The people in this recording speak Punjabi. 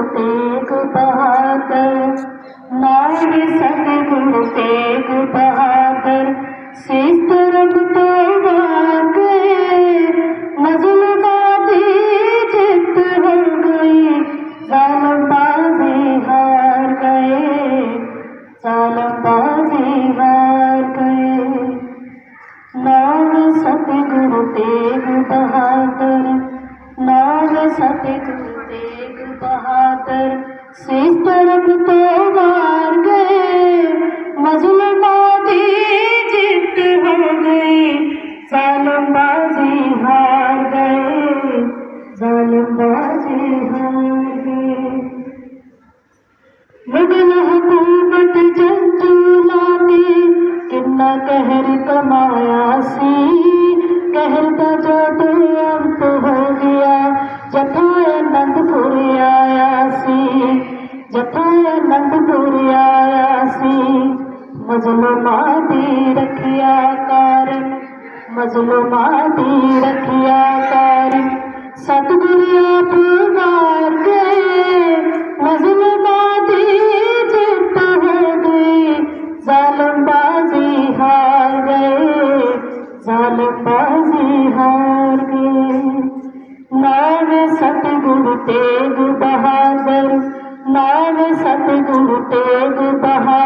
ਸਤਿਗੁਰੂ ਤੇਗ ਬਹਾਦਰ ਨਾਮ ਸਤਿਗੁਰੂ ਤੇਗ ਬਹਾਦਰ, ਸਿੱਧ ਰਬ ਤੋਂ ਵਾਗੇ ਮਜ਼ਲੂਮਾਂ ਦੀ ਜਿੱਤ ਹੋ ਗਈ, ਜ਼ਾਲਮ ਬਾਜ਼ੀ ਹਾਰ ਗਏ, ਜ਼ਾਲਮ ਬਾਜ਼ੀ ਹਾਰ ਗਏ। ਨਾਮ ਸਤਿਗੁਰੂ ਤੇਗ ਬਹਾਦਰ ਨਾਮ ਸਤਿਗੁਰੂ ਤੇਗ ਬਹਾਦਰ ਸਿੱਧ ਰਬ ਤੋਂ ਵਾਰ ਗਏ। ਮਜ਼ਲੂਮਾਂ ਦੀ ਜਿੱਤ ਹੋ ਗਈ। ਜ਼ਾਲਮ ਬਾਜ਼ੀ ਹਾਰ ਗਏ। ਜ਼ਾਲਮ ਬਾਜ਼ੀ ਹਾਰ ਗਏ। ਮੁਗਲ ਹਕੂਮਤ ਜੰਜੂਲਾ ਨੇ ਅਨੰਦਪੁਰ ਆਇਆ ਸੀ। ਮਜ਼ਲੂਮਾਂ ਦੀ ਰੱਖਿਆ ਕਾਰਨ, ਮਜ਼ਲੂਮਾਂ ਦੀ ਰੱਖਿਆ ਕਾਰਨ ਸਤਿਗੁਰ ਆਪ ਮਾਰ ਗਏ। ਮਜ਼ਲੂਮਾਂ ਦੀ ਜਿੱਤ ਹੋ ਗਈ। ਜ਼ਾਲਮ ਬਾਜ਼ੀ ਹਾਰ ਗਏ। ਜ਼ਾਲਮ ਬਾਜ਼ੀ ਹਾਰ ਗਏ। ਨਾਮ ਸਤਿਗੁਰ ਤੇਗ टूटे कहा